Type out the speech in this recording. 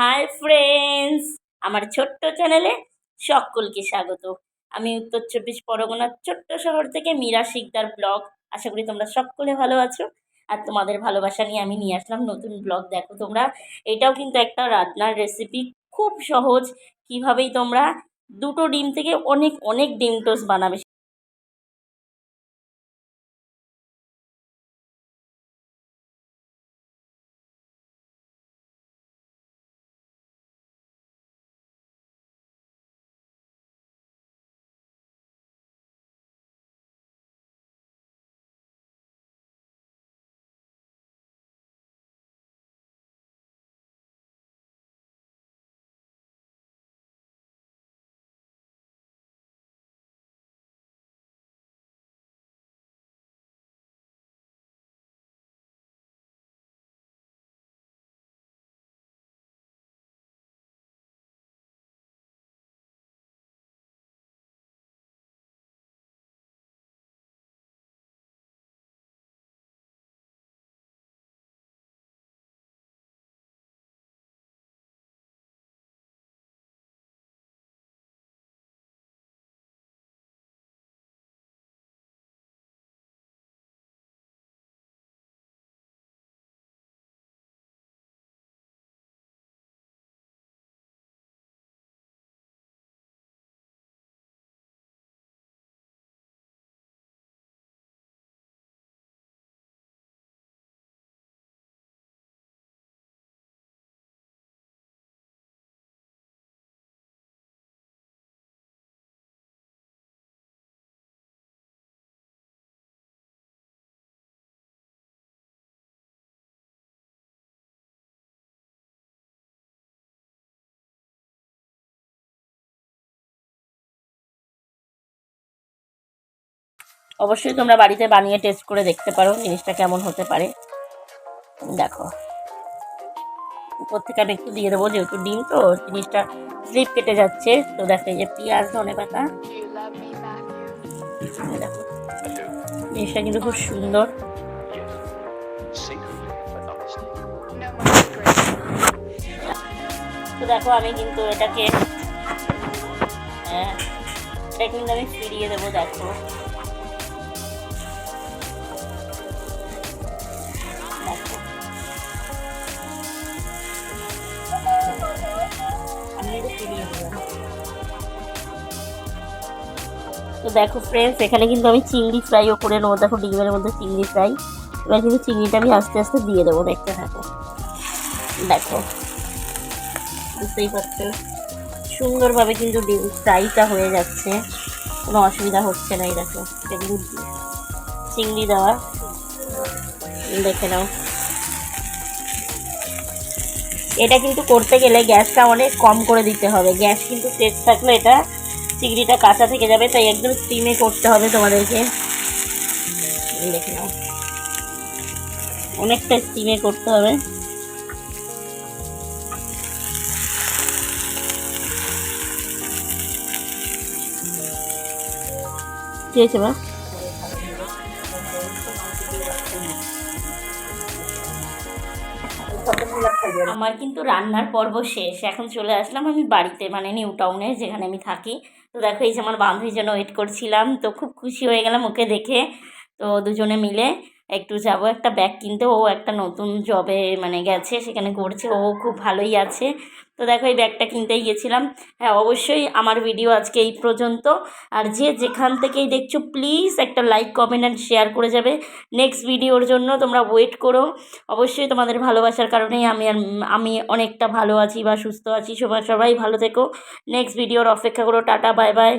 Hi friends আমার ছোট্ট চ্যানেলে সকলকে স্বাগত। আমি উত্তর চব্বিশ পরগনার ছোট্ট শহর থেকে মীরা শিকদার ব্লগ। আশা করি তোমরা সকলে ভালো আছো। আর তোমাদের ভালোবাসা নিয়ে আমি নিয়ে আসলাম নতুন ব্লগ। দেখো তোমরা, এটাও কিন্তু একটা রান্নার রেসিপি খুব সহজ। কীভাবেই তোমরা দুটো ডিম থেকে অনেক অনেক ডিম টোস্ট বানাবে অবশ্যই তোমরা বাড়িতে বানিয়ে টেস্ট করে দেখতে পারো জিনিসটা কেমন হতে পারে। দেখো। উপর থেকে আমি একটু দিয়ে দেবো যেহেতু ডিম, তো জিনিসটা স্লিপ কেটে যাচ্ছে। তো দেখো, এই যে পেঁয়াজ, ধনে পাতা। জিনিসটা কিন্তু খুব সুন্দর। তো দেখো, আমি কিন্তু এটাকে হ্যাঁ এটা কিন্তু আমি ফিরিয়ে দেবো, দেখো। তো দেখো ফ্রেন্ডস এখানে কিন্তু আমি চিংড়ি ফ্রাইও করে নেব। দেখো ডিমের মধ্যে চিংড়ি ফ্রাই এবার কিন্তু চিংড়িটা আমি আস্তে আস্তে দিয়ে দেবো, দেখতে থাকো। দেখো, বুঝতেই পারছ? সুন্দরভাবে কিন্তু ডিম ফ্রাইটা হয়ে যাচ্ছে। কোনো অসুবিধা হচ্ছে না, এই দেখো। চিংড়ি দেওয়া। দেখে নাও। এটা কিন্তু করতে গেলে গ্যাসটা অনেক কম করে দিতে হবে। গ্যাস কিন্তু তেজ থাকলে এটা চিংড়িটা কাঁচা থেকে যাবে, তাই একদম স্টিমে করতে হবে তোমাদেরকে। দেখে নাও অনেকটা স্টিমে করতে হবে। কি হয়েছে বা আমার কিন্তু রান্নার পর্ব শেষ। এখন চলে আসলাম আমি বাড়িতে মানে নিউ টাউনে যেখানে আমি থাকি। তো দেখো, এই যে আমার বান্ধবীর জন্য ওয়েট করছিলাম, তো খুব খুশি হয়ে গেলাম ওকে দেখে। তো দুজনে মিলে একটু যাব, একটা ব্যাগ কিনতে। ও একটা নতুন জবে মানে গেছে, সেখানে করছে ও খুব ভালোই আছে। তো দেখো, এই ব্যাগটা কিনতেই গেছিলাম হ্যাঁ অবশ্যই আমার ভিডিও আজকে এই পর্যন্ত। আর যে যেখান থেকেই দেখছ প্লিজ একটা লাইক কমেন্ট অ্যান্ড শেয়ার করে যাবে। নেক্সট ভিডিওর জন্য তোমরা ওয়েট করো। অবশ্যই তোমাদের ভালোবাসার কারণেই আমি আর আমি অনেকটা ভালো আছি বা সুস্থ আছি। সবাই সবাই ভালো থেকো। নেক্সট ভিডিওর অপেক্ষা করো। Tata bye bye